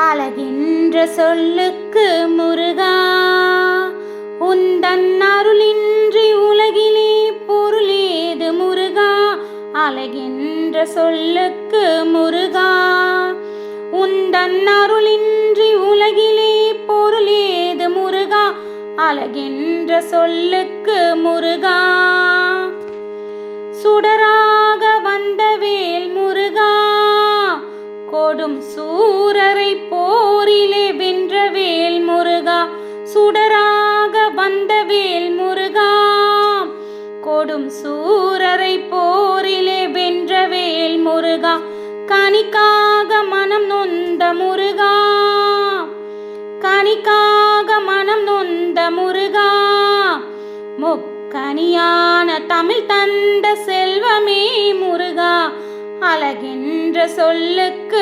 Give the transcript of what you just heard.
அழகின்ற சொல்லுக்கு முருகா உந்தன் அருளின்றி உலகிலே பொருளேது முருகா? அழகின்ற சொல்லுக்கு முருகா உந்தன் அருளின்றி உலகிலே பொருளேது முருகா? அழகின்ற சொல்லுக்கு முருகா சுடரா கொடும் சூரரை போரிலே வென்ற வேல் முருகா சுடராக வந்த வேல் முருகா கொடும் சூரரை போரிலே வென்ற வேல் முருகா கனிக்காக மனம் நொந்த முருகா. கனிக்காக மனம் நொந்த முருகா. முக்கனியான தமிழ் தந்த செல்வமே முருகா. அழகின் என்ற சொல்லுக்கு